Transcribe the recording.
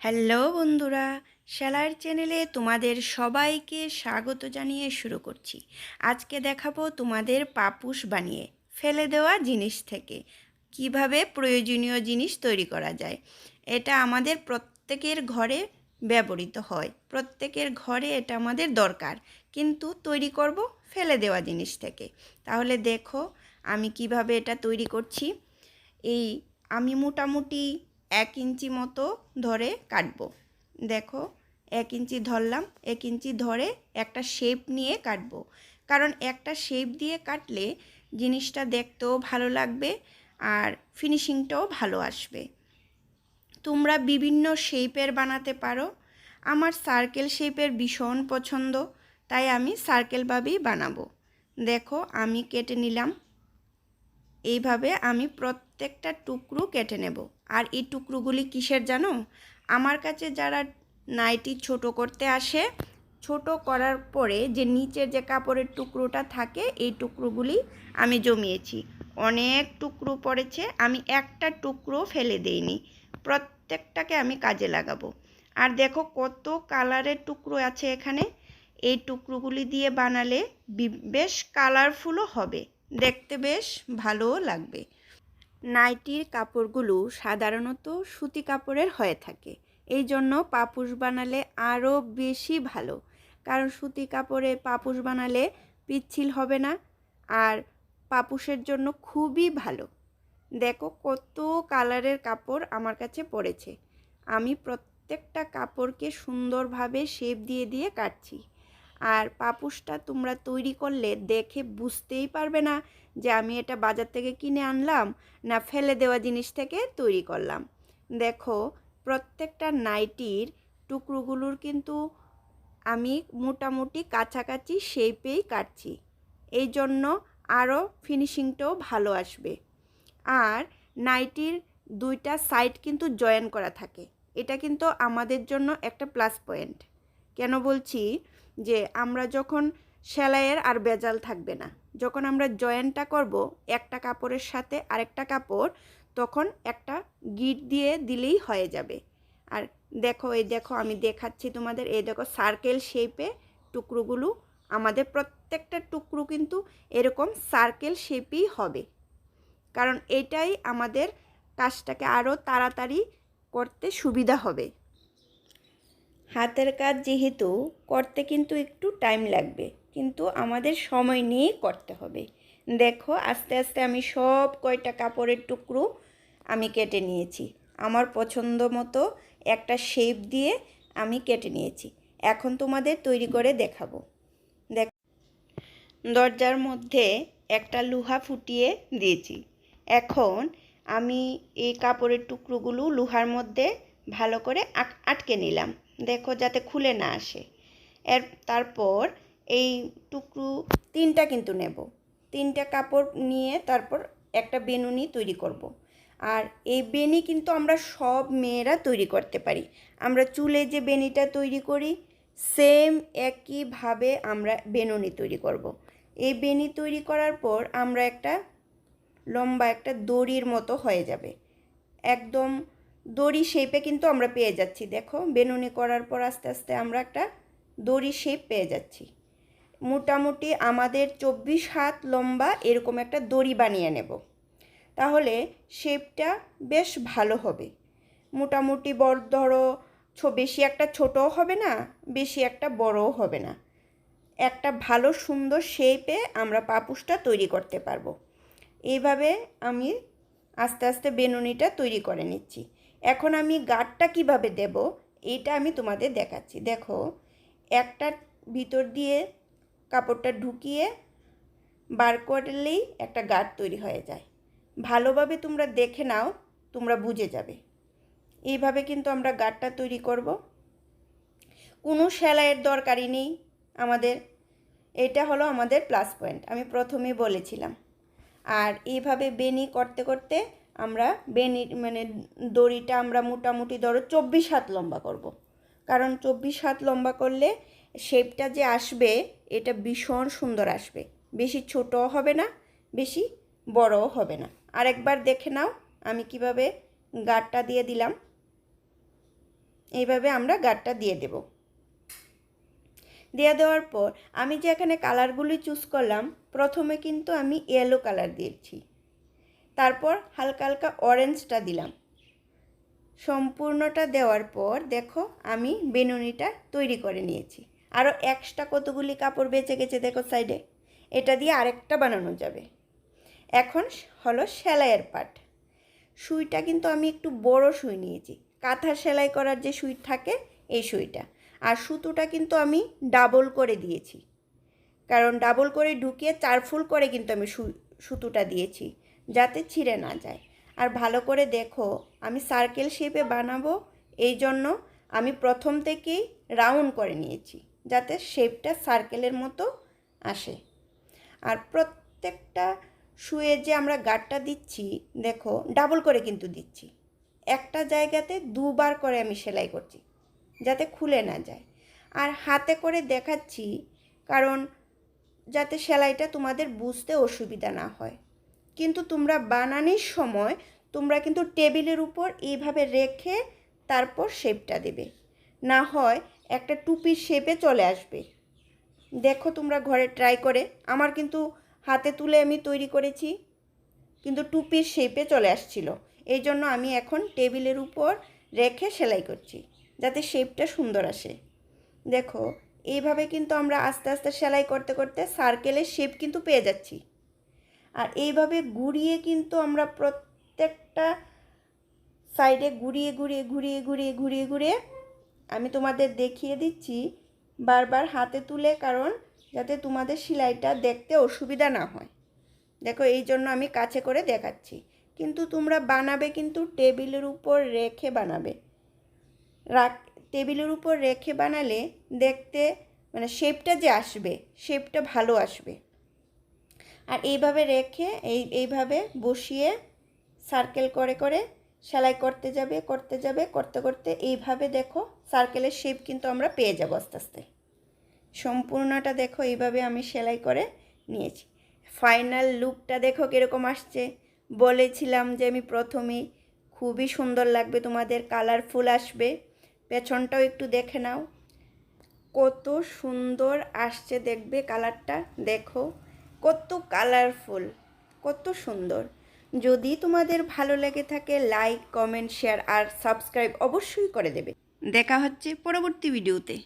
Hello বন্ধুরা, সেলাইয়ের চ্যানেলে তোমাদের সবাইকে স্বাগত জানিয়ে শুরু করছি। আজকে দেখাবো তোমাদের পাপুস বানিয়ে ফেলে দেওয়া জিনিস থেকে, কীভাবে প্রয়োজনীয় জিনিস তৈরি করা যায়। এটা আমাদের প্রত্যেকের ঘরে ব্যবহৃত হয়, প্রত্যেকের ঘরে এটা আমাদের দরকার। কিন্তু তৈরি করব ফেলে দেওয়া জিনিস থেকে। তাহলে দেখো আমি কীভাবে এটা তৈরি করছি। এই আমি মোটামুটি এক ইঞ্চি মতো ধরে কাটবো। দেখো, এক ইঞ্চি ধরলাম, এক ইঞ্চি ধরে একটা শেপ নিয়ে কাটবো। কারণ একটা শেপ দিয়ে কাটলে জিনিসটা দেখতেও ভালো লাগবে আর ফিনিশিংটাও ভালো আসবে। তোমরা বিভিন্ন শেপের বানাতে পারো। আমার সার্কেল শেপের ভীষণ পছন্দ, তাই আমি সার্কেলভাবেই বানাবো। দেখো, আমি কেটে নিলাম। এইভাবে আমি প্রত্যেকটা টুকরো কেটে নেব। আর এই টুকরোগুলি কিসের জানো? আমার কাছে যারা নাইটি ছোট করতে আসে, ছোট করার পরে যে নিচের যে কাপড়ের টুকরোটা থাকে, এই টুকরোগুলি আমি জমিয়েছি। অনেক টুকরো পড়েছে, আমি একটা টুকরো ফেলে দেইনি। প্রত্যেকটাকে আমি কাজে লাগাবো। আর দেখো কত কালারের টুকরো আছে এখানে। এই টুকরোগুলি দিয়ে বানালে বেশ কালারফুলও হবে। দেখতে বেশ ভালোও লাগবে। নাইটির কাপড়গুলো সাধারণত সুতি কাপড়ের হয়ে থাকে। এই জন্য পাপুস বানালে আরও বেশি ভালো। কারণ সুতি কাপড়ে পাপুস বানালে পিচ্ছিল হবে না আর পাপুসের জন্য খুবই ভালো। দেখো কত কালারের কাপড় আমার কাছে পড়েছে। আমি প্রত্যেকটা কাপড়কে সুন্দরভাবে শেপ দিয়ে দিয়ে কাটছি। আর পাপুসটা তোমরা তৈরি করলে দেখে বুঝতেই পারবে না যে আমি এটা বাজার থেকে কিনে আনলাম না ফেলে দেওয়া জিনিস থেকে তৈরি করলাম। দেখো, প্রত্যেকটা নাইটির টুকরোগুলোর কিন্তু আমি মোটামুটি কাছাকাছি শেপেই কাটছি। এই জন্য আরও ফিনিশিংটাও ভালো আসবে। আর নাইটির দুইটা সাইড কিন্তু জয়েন করা থাকে। এটা কিন্তু আমাদের জন্য একটা প্লাস পয়েন্ট কেন বলছি? যে আমরা যখন সেলাইয়ের আর বেজাল থাকবে না। যখন আমরা জয়েন্টটা করব একটা কাপড়ের সাথে আরেকটা কাপড়, তখন একটা গিট দিয়ে দিলেই হয়ে যাবে। আর দেখো, এই দেখো, আমি দেখাচ্ছি তোমাদের, এই দেখো সার্কেল শেপে টুকরোগুলো, আমাদের প্রত্যেকটা টুকরো কিন্তু এরকম সার্কেল শেপই হবে। কারণ এটাই আমাদের কাজটাকে আরও তাড়াতাড়ি করতে সুবিধা হবে। হাতের কাজ যেহেতু, করতে কিন্তু একটু টাইম লাগবে। কিন্তু আমাদের সময় নিয়েই করতে হবে। দেখো, আস্তে আস্তে আমি সব কয়টা কাপড়ের টুকরো আমি কেটে নিয়েছি। আমার পছন্দ মতো একটা শেপ দিয়ে আমি কেটে নিয়েছি। এখন তোমাদের তৈরি করে দেখাবো। দেখ দরজার মধ্যে একটা লোহা ফুটিয়ে দিয়েছি। এখন আমি এই কাপড়ের টুকরোগুলো লোহার মধ্যে ভালো করে আটকে নিলাম। দেখো যাতে খুলে না আসে এর তারপর এই টুকরো তিনটা কিন্তু নেব তিনটা কাপড় নিয়ে তারপর একটা বেনুনি তৈরি করব। আর এই বেনি কিন্তু আমরা সব মেয়েরা তৈরি করতে পারি আমরা চুলে যে বেনিটা তৈরি করি, সেম একইভাবে আমরা বেনুনি তৈরি করব। এই বেনি তৈরি করার পর আমরা একটা লম্বা একটা দড়ির মতো হয়ে যাবে একদম দড়ি শেপে কিন্তু আমরা পেয়ে যাচ্ছি। দেখো, বেনুনি করার পর আস্তে আস্তে আমরা একটা দড়ি শেপ পেয়ে যাচ্ছি। মোটামুটি আমাদের চব্বিশ হাত লম্বা এরকম একটা দড়ি বানিয়ে নেব। তাহলে শেপটা বেশ ভালো হবে। মোটামুটি বড়, ধরো বেশি একটা ছোটও হবে না, বেশি একটা বড়ও হবে না। একটা ভালো, সুন্দর শেপে আমরা পাপুসটা তৈরি করতে পারব। এইভাবে আমি আস্তে আস্তে বেনুনিটা তৈরি করে নিচ্ছি। এখন আমি গাঢ়টা কীভাবে দেব? এটা আমি তোমাদের দেখাচ্ছি। দেখো একটা ভিতর দিয়ে কাপড়টা ঢুকিয়ে বার করলেই একটা গাঢ় তৈরি হয়ে যায়। ভালোভাবে তোমরা দেখে নাও, তোমরা বুঝে যাবে। এইভাবে কিন্তু আমরা গাঢ়টা তৈরি করব। কোনো সেলাইয়ের দরকারই নেই আমাদের। এটা হলো আমাদের প্লাস পয়েন্ট আমি প্রথমেই বলেছিলাম। আর এইভাবে বেনি করতে করতে আমরা বেনি মানে দড়িটা আমরা মোটামুটি ধরো চব্বিশ হাত লম্বা করব। কারণ চব্বিশ হাত লম্বা করলে শেপটা যে আসবে, এটা ভীষণ সুন্দর আসবে। বেশি ছোটও হবে না, বেশি বড়ও হবে না। আরেকবার দেখে নাও, আমি কীভাবে গাঢ়টা দিয়ে দিলাম। এইভাবে আমরা গাঢ়টা দিয়ে দেব। দিয়ে দেওয়ার পর, আমি যে এখানে কালারগুলি চুজ করলাম, প্রথমে কিন্তু আমি ইয়েলো কালার দিয়েছি। তারপর হালকা হালকা অরেঞ্জটা দিলাম। সম্পূর্ণটা দেওয়ার পর দেখো আমি বেনুনিটা তৈরি করে নিয়েছি। আরও এক্সট্রা কতগুলি কাপড় বেঁচে গেছে দেখো সাইডে এটা দিয়ে আরেকটা বানানো যাবে। এখন হলো সেলাইয়ের পাট। সুইটা কিন্তু আমি একটু বড় সুই নিয়েছি। কাঁথা সেলাই করার যে সুই থাকে এই সুইটা। আর সুতোটা কিন্তু আমি ডাবল করে দিয়েছি। কারণ ডাবল করে ঢুকিয়ে চার ফুল করে কিন্তু আমি সুতোটা দিয়েছি। যাতে ছিঁড়ে না যায়। আর ভালো করে দেখো, আমি সার্কেল শেপে বানাবো, এই জন্য আমি প্রথম থেকেই রাউন্ড করে নিয়েছি, যাতে শেপটা সার্কেলের মতো আসে। আর প্রত্যেকটা শুয়ে যে আমরা গাঢ়টা দিচ্ছি, দেখো ডাবল করে কিন্তু দিচ্ছি। একটা জায়গাতে দুবার করে আমি সেলাই করছি, যাতে খুলে না যায়। আর হাতে করে দেখাচ্ছি, কারণ যাতে সেলাইটা তোমাদের বুঝতে অসুবিধা না হয়। কিন্তু তোমরা বানানোর সময় তোমরা কিন্তু টেবিলের উপর এইভাবে রেখে তারপর শেপটা দেবে। না হয় একটা টুপির শেপে চলে আসবে। দেখো তোমরা ঘরে ট্রাই করে। আমার কিন্তু হাতে তুলে আমি তৈরি করেছি, কিন্তু টুপির শেপে চলে আসছিল। এই জন্য আমি এখন টেবিলের উপর রেখে সেলাই করছি, যাতে শেপটা সুন্দর আসে। দেখো, এইভাবে কিন্তু আমরা আস্তে আস্তে সেলাই করতে করতে সার্কেলের শেপ কিন্তু পেয়ে যাচ্ছি। আর এইভাবে ঘুরিয়ে কিন্তু আমরা প্রত্যেকটা সাইডে ঘুরিয়ে ঘুরিয়ে ঘুরিয়ে ঘুরিয়ে ঘুরিয়ে ঘুরিয়ে আমি তোমাদের দেখিয়ে দিচ্ছি বারবার হাতে তুলে কারণ যাতে তোমাদের সেলাইটা দেখতে অসুবিধা না হয়। দেখো এই জন্য আমি কাছে করে দেখাচ্ছি। কিন্তু তোমরা বানাবে কিন্তু টেবিলের উপর রেখে বানাবে। রাখ, টেবিলের উপর রেখে বানালে দেখতে মানে শেপটা যে আসবে শেপটা ভালো আসবে। আর এইভাবে রেখে এই, এইভাবে বসিয়ে সার্কেল করে করে সেলাই করতে যাবে করতে যাবে, করতে করতে এইভাবে দেখো সার্কেলের শেপ কিন্তু আমরা পেয়ে যাব আস্তে আস্তে। সম্পূর্ণটা দেখো এইভাবে আমি সেলাই করে নিয়েছি। ফাইনাল লুকটা দেখো কীরকম আসছে। বলেছিলাম যে আমি প্রথমেই খুবই সুন্দর লাগবে, তোমাদের কালারফুল আসবে। পেছনটাও একটু দেখে নাও। কত সুন্দর আসছে দেখবে কালারটা দেখো কত কালারফুল কত সুন্দর। যদি তোমাদের ভালো লেগে থাকে লাইক কমেন্ট শেয়ার আর সাবস্ক্রাইব অবশ্যই করে দেবে। দেখা হচ্ছে পরবর্তী ভিডিওতে